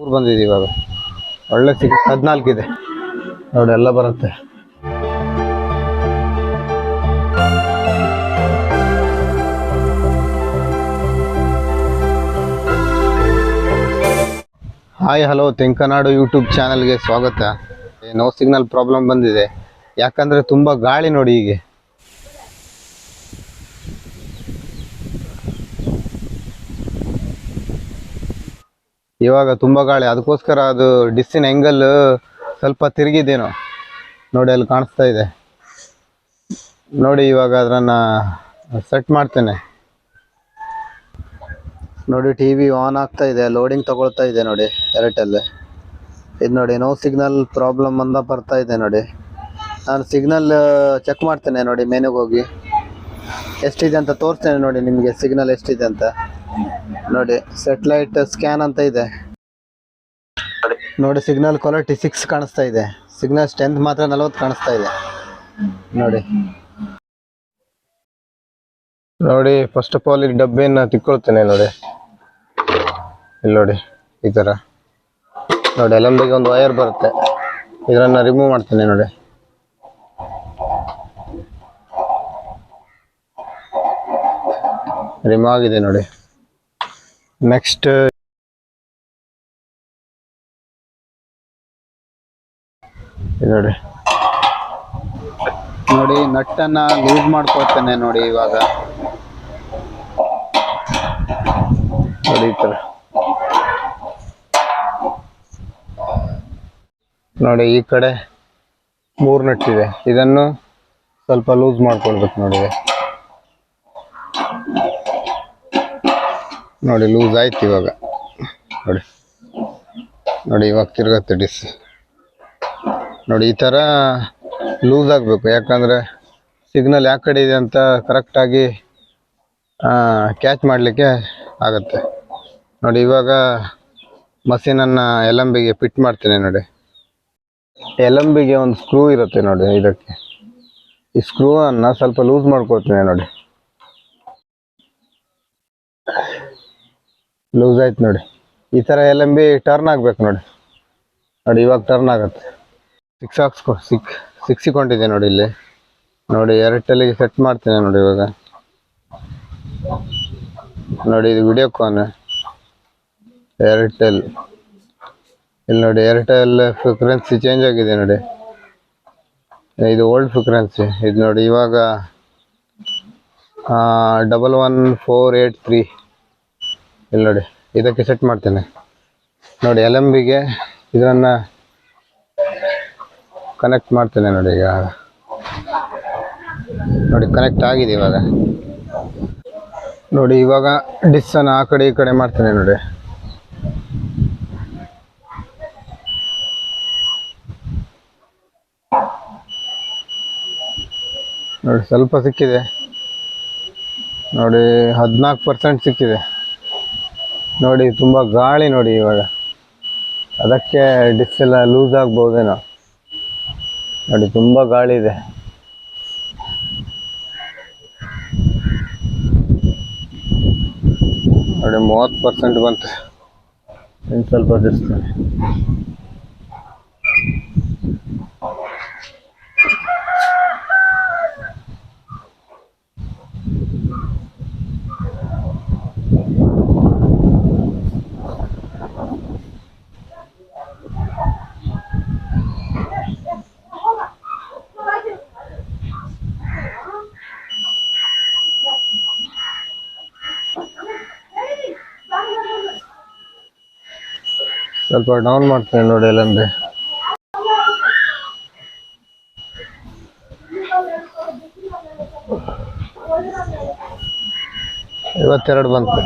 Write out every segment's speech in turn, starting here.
ಊರು ಬಂದಿದೆ ಇವಾಗ. ಒಳ್ಳೆ ಸಿಕ್ ಹದಿನಾಲ್ಕಿದೆ ನೋಡಿ, ಎಲ್ಲ ಬರುತ್ತೆ. ಹಾಯ್ ಹಲೋ ತೆಂಕನಾಡು ಯೂಟ್ಯೂಬ್ ಚಾನಲ್ಗೆ ಸ್ವಾಗತ. ನೋ ಸಿಗ್ನಲ್ ಪ್ರಾಬ್ಲಮ್ ಬಂದಿದೆ. ಯಾಕಂದರೆ ತುಂಬ ಗಾಳಿ ನೋಡಿ ಹೀಗೆ. ಇವಾಗ ತುಂಬ ಗಾಳಿ. ಅದಕ್ಕೋಸ್ಕರ ಅದು ಡಿಸ್ಸಿನ ಎಂಗಲ್ ಸ್ವಲ್ಪ ತಿರುಗಿದ್ದೇನೋ. ನೋಡಿ ಅಲ್ಲಿ ಕಾಣಿಸ್ತಾ ಇದೆ. ನೋಡಿ ಇವಾಗ ಅದನ್ನು ಸೆಟ್ ಮಾಡ್ತೇನೆ. ನೋಡಿ ಟಿ ವಿ ಆನ್ ಆಗ್ತಾ ಇದೆ ಲೋಡಿಂಗ್ ತಗೊಳ್ತಾ ಇದೆ ನೋಡಿ ಏರ್ಟೆಲ್ ಇದು ನೋಡಿ ನೋ ಸಿಗ್ನಲ್ ಪ್ರಾಬ್ಲಮ್ ಅಂತ ಬರ್ತಾ ಇದೆ ನೋಡಿ. ನಾನು ಸಿಗ್ನಲ್ ಚೆಕ್ ಮಾಡ್ತೇನೆ ನೋಡಿ ಮೆನುಗೆ ಹೋಗಿ. ಎಷ್ಟಿದೆ ಅಂತ ತೋರಿಸ್ತೇನೆ ನೋಡಿ ನಿಮಗೆ ಸಿಗ್ನಲ್ ಎಷ್ಟಿದೆ ಅಂತ. ನೋಡಿ ಸೆಟಲೈಟ್ ಸ್ಕ್ಯಾನ್ ಅಂತ ಇದೆ. ನೋಡಿ ಸಿಗ್ನಲ್ ಕ್ವಾಲಿಟಿ ಸಿಕ್ಸ್ ಕಾಣಿಸ್ತಾ ಇದೆ. ಸಿಗ್ನಲ್ ಸ್ಟ್ರೆಂತ್ ಮಾತ್ರ ನಲವತ್ತು ಕಾಣಿಸ್ತಾ ಇದೆ. ನೋಡಿ. ನೋಡಿ ಫಸ್ಟ್ ಆಫ್ ಆಲ್ ಈ ಡಬ್ಬೆನ ತಿಕ್ಕೊಳ್ತೇನೆ, ನೋಡಿ. ಇಲ್ಲಿ ನೋಡಿ, ಈ ಥರ ನೋಡಿ ಎಲ್ಲಂಬಿಗೆ ಒಂದು ವೈರ್ ಬರುತ್ತೆ. ಇದನ್ನ ರಿಮೂವ್ ಮಾಡ್ತೇನೆ, ನೋಡಿ. ರಿಮೂವ್ ಆಗಿದೆ, ನೋಡಿ. ನೆಕ್ಸ್ಟ್ ನೋಡಿ ನೋಡಿ ನಟ್ಟನ್ನ ಲೂಸ್ ಮಾಡ್ಕೊಳ್ತೇನೆ ನೋಡಿ ಇವಾಗ. ನೋಡಿ ಈ ನೋಡಿ ಈ ಕಡೆ ಮೂರು ನಟ್ಟಿದೆ. ಇದನ್ನು ಸ್ವಲ್ಪ ಲೂಸ್ ಮಾಡ್ಕೊಳ್ಬೇಕು ನೋಡಿ. ನೋಡಿ ಲೂಸ್ ಆಯ್ತು ಇವಾಗ. ನೋಡಿ. ನೋಡಿ ಇವಾಗ ತಿರ್ಗತ್ತೆ ಡಿಸ್ ನೋಡಿ ಈ ಥರ ಲೂಸ್ ಆಗಬೇಕು. ಯಾಕಂದರೆ ಸಿಗ್ನಲ್ ಯಾವ ಕಡೆ ಇದೆ ಅಂತ ಕರೆಕ್ಟಾಗಿ ಕ್ಯಾಚ್ ಮಾಡಲಿಕ್ಕೆ ಆಗುತ್ತೆ. ನೋಡಿ ಇವಾಗ ಮಸೀನನ್ನು ಎಲಂಬಿಗೆ ಫಿಟ್ ಮಾಡ್ತೇನೆ ನೋಡಿ. ಎಲಂಬಿಗೆ ಒಂದು ಸ್ಕ್ರೂ ಇರುತ್ತೆ ನೋಡಿ ಇದಕ್ಕೆ. ಈ ಸ್ಕ್ರೂ ಸ್ಕ್ರೂವನ್ನು ಸ್ವಲ್ಪ ಲೂಸ್ ಮಾಡ್ಕೊಳ್ತೇನೆ ನೋಡಿ. ಲೂಸ್ ಆಯ್ತು ನೋಡಿ. ಈ ಥರ ಎಲಂಬಿ ಟರ್ನ್ ಆಗ್ಬೇಕು ನೋಡಿ. ನೋಡಿ, ಇವಾಗ ಟರ್ನ್ ಆಗುತ್ತೆ. ಸಿಕ್ಸ್ ಹಾಕ್ಸ್ಕೊ ಸಿಕ್ ಸಿಕ್ಸಿಕೊಂಡಿದೆ ನೋಡಿ ಇಲ್ಲಿ. ನೋಡಿ ಏರ್ಟೆಲ್ಗೆ ಸೆಟ್ ಮಾಡ್ತೀನಿ ನೋಡಿ ಇವಾಗ. ನೋಡಿ, ಇದು ವಿಡಿಯೋ ಕಾನ್ ಏರ್ಟೆಲ್ ಇಲ್ಲಿ ನೋಡಿ ಏರ್ಟೆಲ್ ಫ್ರಿಕ್ವೆನ್ಸಿ ಚೇಂಜ್ ಆಗಿದೆ ನೋಡಿ. ಇದು ಓಲ್ಡ್ ಫ್ರಿಕ್ವೆನ್ಸಿ ಇದು ನೋಡಿ, ಇವಾಗ double one four eight three ಇಲ್ಲಿ ನೋಡಿ, ಇದಕ್ಕೆ ಸೆಟ್ ಮಾಡ್ತೇನೆ. ನೋಡಿ ಎಲ್ ಎಂ ಬಿಗೆ ಇದನ್ನು ಕನೆಕ್ಟ್ ಮಾಡ್ತೇನೆ ನೋಡಿ ಈಗ. ನೋಡಿ ಕನೆಕ್ಟ್ ಆಗಿದೆ ಇವಾಗ. ನೋಡಿ, ಇವಾಗ ಡಿಸ್ಸನ್ನು ಆ ಕಡೆ ಈ ಕಡೆ ಮಾಡ್ತೇನೆ ನೋಡಿ. ನೋಡಿ, ಸ್ವಲ್ಪ ಸಿಕ್ಕಿದೆ. ನೋಡಿ, ಹದಿನಾಲ್ಕು ಪರ್ಸೆಂಟ್ ಸಿಕ್ಕಿದೆ. ನೋಡಿ, ತುಂಬ ಗಾಳಿ ನೋಡಿ ಇವಾಗ. ಅದಕ್ಕೆ ಡಿಸ್ ಎಲ್ಲ ಲೂಸ್ ಆಗ್ಬೋದೇನೋ ನೋಡಿ, ತುಂಬ ಗಾಳಿ ಇದೆ. ನೋಡಿ, ಮೂವತ್ತು ಪರ್ಸೆಂಟ್ ಬಂತು. ಇನ್ನು ಸ್ವಲ್ಪ ದಿಸ್ತಾನೆ ಸ್ವಲ್ಪ ಡೌನ್ ಮಾಡ್ತೇನೆ ನೋಡಿ ಇಲ್ಲಂದ್ರೆ ಇವತ್ತೆರಡು ಬಂತು.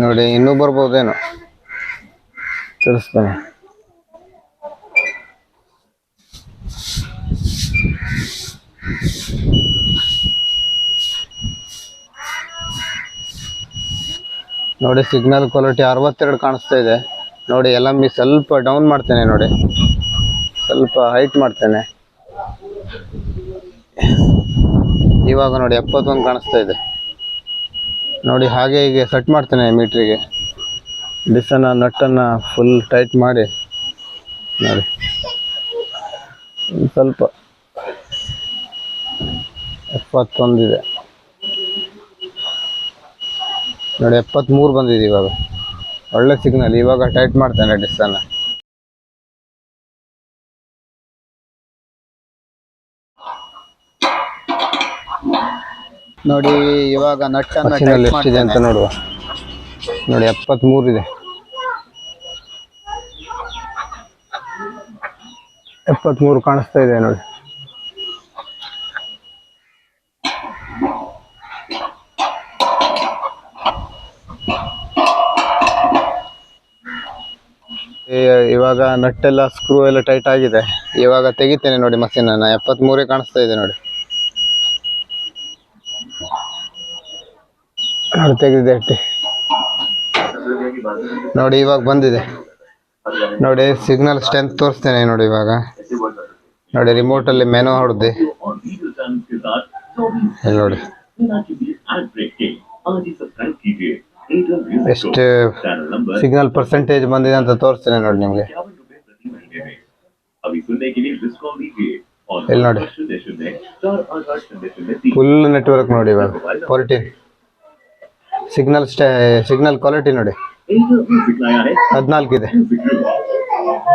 ನೋಡಿ ಇನ್ನೂ ಬರ್ಬೋದೇನೋ. ತಿಳಿಸ್ತಾನೆ ನೋಡಿ ಸಿಗ್ನಲ್ ಕ್ವಾಲಿಟಿ ಅರವತ್ತೆರಡು ಕಾಣಿಸ್ತಾ ಇದೆ. ನೋಡಿ, ಎಲ್ಲ ಮಿ ಸ್ವಲ್ಪ ಡೌನ್ ಮಾಡ್ತೇನೆ ನೋಡಿ. ಸ್ವಲ್ಪ ಹೈಟ್ ಮಾಡ್ತೇನೆ. ಇವಾಗ ನೋಡಿ, ಎಪ್ಪತ್ತೊಂದು ಕಾಣಿಸ್ತಾ ಇದೆ. ನೋಡಿ, ಹಾಗೆ ಹೀಗೆ ಸೆಟ್ ಮಾಡ್ತೇನೆ ಮೀಟ್ರಿಗೆ ಡಿಸನ್ನ ನಟ್ಟನ್ನು ಫುಲ್ ಟೈಟ್ ಮಾಡಿ. ನೋಡಿ. ಸ್ವಲ್ಪ ಎಪ್ಪತ್ತೊಂದಿದೆ ನೋಡಿ ಎಪ್ಪತ್ತ್ಮೂರು ಬಂದಿದೆ ಇವಾಗ. ಒಳ್ಳೆ ಸಿಗ್ನಲ್ ಇವಾಗ ಟೈಟ್ ಮಾಡ್ತೇನೆ ಡಿಸ್ಸನ್ನು ನೋಡಿ ಇವಾಗ ನಟ್ಟನ್ನ ಎಷ್ಟಿದೆ ಅಂತ ನೋಡುವ. ನೋಡಿ ಎಪ್ಪತ್ತ್ಮೂರು ಇದೆ. ಎಪ್ಪತ್ತ್ಮೂರು ಕಾಣಿಸ್ತಾ ಇದೆ ನೋಡಿ. ಇವಾಗ ಎಲ್ಲ ಸ್ಕ್ರೂ ಎಲ್ಲ ಟೈಟ್ ಆಗಿದೆ. ಇವಾಗ ತೆಗಿತೇನೆ ನೋಡಿ ಮಷೀನನ್ನು ಎಪ್ಪತ್ತ್ಮೂರೇ ಕಾಣಿಸ್ತಾ ಇದೆ ನೋಡಿ. ತೆಗೆದಿದೆ ಅಟ್ಟಿ. ನೋಡಿ ಇವಾಗ ಬಂದಿದೆ. ನೋಡಿ ಸಿಗ್ನಲ್ ಸ್ಟ್ರೆಂತ್ ತೋರಿಸ್ತೇನೆ ನೋಡಿ ಇವಾಗ. ನೋಡಿ ರಿಮೋಟಲ್ಲಿ ಮೆನು ಹೊಡೆದು. ನೋಡಿ. ಎಷ್ಟು ಸಿಗ್ನಲ್ ಪರ್ಸೆಂಟೇಜ್ ಬಂದಿದೆ ಅಂತ ತೋರಿಸ್ತೇನೆ ನೋಡಿ ನಿಮಗೆ. ಇಲ್ಲಿ ನೋಡಿ. ಫುಲ್ ನೆಟ್ವರ್ಕ್ ನೋಡಿ ಇವಾಗ. ಕ್ವಾಲಿಟಿ ಸಿಗ್ನಲ್ ಸಿಗ್ನಲ್ ಕ್ವಾಲಿಟಿ ನೋಡಿ. ಹದಿನಾಲ್ಕು ಇದೆ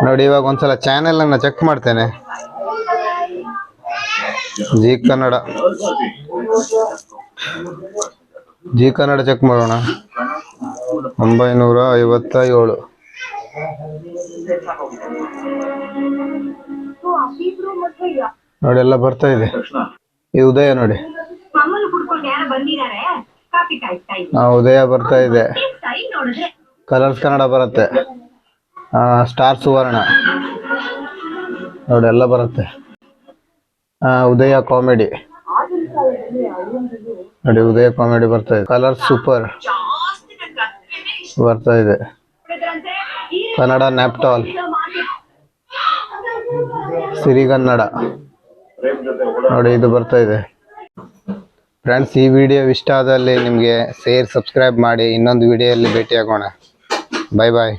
ನೋಡಿ ಇವಾಗ ಒಂದ್ಸಲ ಚಾನೆಲ್ ಅನ್ನ ಚೆಕ್ ಮಾಡ್ತೇನೆ. Zee Kannada. Zee Kannada check ಮಾಡೋಣ. ಒಂಬೈನೂರ ಐವತ್ತ ಏಳು ನೋಡಿ, ಎಲ್ಲ ಬರ್ತಾ ಇದೆ. ಈ ಉದಯ ನೋಡಿ. ಉದಯ ಬರ್ತಾ ಇದೆ. ಕಲರ್ಸ್ ಕನ್ನಡ ಬರುತ್ತೆ. ಸ್ಟಾರ್ ಸುವರ್ಣ. ನೋಡಿ, ಎಲ್ಲ ಬರುತ್ತೆ. ಉದಯ ಕಾಮಿಡಿ ನೋಡಿ, ಉದಯ ಕಾಮಿಡಿ ಬರ್ತಾ ಇದೆ. ಕಲರ್ ಸೂಪರ್ ಬರ್ತಾ ಇದೆ. ಕನ್ನಡ ನ್ಯಾಪ್ಟಾಲ್ ಸಿರಿಗನ್ನಡ. ನೋಡಿ, ಇದು ಬರ್ತಾ ಇದೆ. ಫ್ರೆಂಡ್ಸ್ ಈ ವಿಡಿಯೋ ಇಷ್ಟ ಆದಲ್ಲಿ ನಿಮಗೆ ಶೇರ್ ಸಬ್ಸ್ಕ್ರೈಬ್ ಮಾಡಿ. ಇನ್ನೊಂದು ವಿಡಿಯೋಲ್ಲಿ ಭೇಟಿಯಾಗೋಣ. ಬಾಯ್ ಬಾಯ್